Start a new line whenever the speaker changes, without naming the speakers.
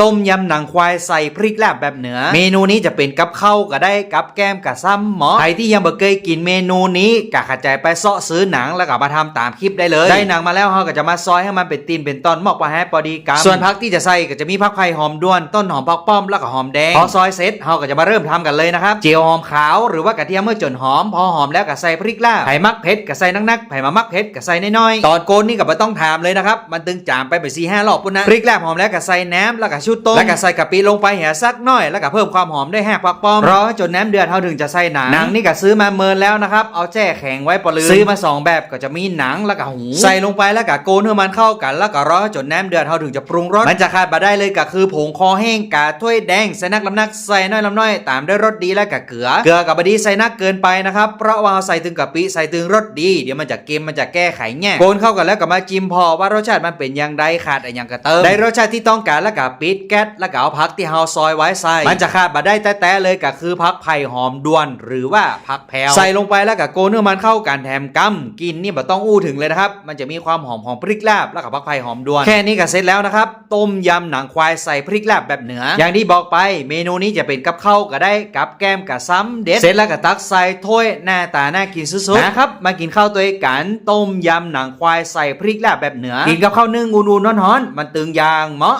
ต้มยำหนังควายใส่พริกแลบแบบเหนือ เมนูนี้จะเป็นกับข้าวก็ได้กับแก้มกับซ้ำหมอใครที่ยังบ่เคยกินเมนูนี้กะขัดใจไปเสาะซื้อหนังแล้วก็มาทำตามคลิปได้เลย ได้หนังมาแล้วเราก็จะมาซอยให้มันเป็นตีนเป็นตอนหมอกปลาแฮปพอดีกำส่วนผักที่จะใส่ก็จะมีผักไผ่หอมด้วนต้นหอมผักป้อมแล้วก็หอมแดงพอซอยเสร็จเราก็จะมาเริ่มทำกันเลยนะครับเจียวหอมขาวหรือว่ากระเทียมเมื่อจนหอม พอหอมแล้วก็ใส่พริกลาบไผ่มักเผ็ดก็ใส่นักๆไผ่มามักเผ็ดก็ใส่น้อยๆตอนโกนนี่ก็ไม่ต้องถามเลยนะครับมันตึงจามไปไปสี่ห้ารอบปุ่นนะพริกลาบหอมแล้วก็ใส่น้ำแล้วก็ชุดต้มแล้วก็ใส่กะปิลงไปเหี่ยสักหน่อย แล้วก็เพิ่มความหอมด้วยแห้ผักป้อมรอให้จนน้ำเดือดเท่าถึงจะใส่หนังหนังนี่ก็ซื้อมาเมินแล้วนะครับเอาแจ้แข็งไว้ปลือซื้อมาสองแบบก็จะมีหนังแล้วก็หูใส่ลงไปแล้วก็โกนให้มันเข้ากัน แล้วก็รอให้จนน้ำเดือดเท่าถึงจะปรุงรสมันจะขาดมาได้เลยก็คือผงคอแห้งกาถ้วยแดงใส่นักลำนักใส่น้อยลำน้อยตามด้วยรสดีและก็เกลือเกลือกับบดีใส่นักเกินไปนะครับเพราะว่าเราใส่ถึงกะปิใส่ถึงรสดี เดี๋ยวมันจะเค็มมันจะแก้ไขแง่โกนเข้ากันแล้วก็มาจิ้มพอว่ารสชาติมันเป็นอย่างใดขาดอะไรอย่างกระเติมได้รสชาติที่ต้องการแล้วก็ปิดแก๊สแล้วก็เอาผักที่เฮาซอยไว้ใส่ มันจะขาดมาได้แต้ๆเลยก็คือผักไผ่หอมด้วน หรือว่าผักแพรวใส่ลงไปแล้วก็โกนเนื้อมันเข้ากันแถมกำกินนี่แบบต้องอู้ถึงเลยนะครับ มันจะมีความหอมของพริกลาบแล้วก็ผักไผ่หอมด้วน แค่นี้ก็เสร็จแล้วนะครับ ต้มยำหนังควายใส่พริกลาบแบบเหนือ อย่างที่บอกไปเมนูนี้จะเป็นกับข้าวก็ได้กับแก้มกับซ้ำเด็ดเสร็จแล้วก็ตักใส่ถ้วยหน้าตาน่ากินสุดๆนะครับมากินข้าวตัวเองกันต้มยำหนังควายใส่พริกลาบแบบเหนือกินกับข้าวนึ่งอุ่นๆร้อนๆมันตึงยางเหมาะ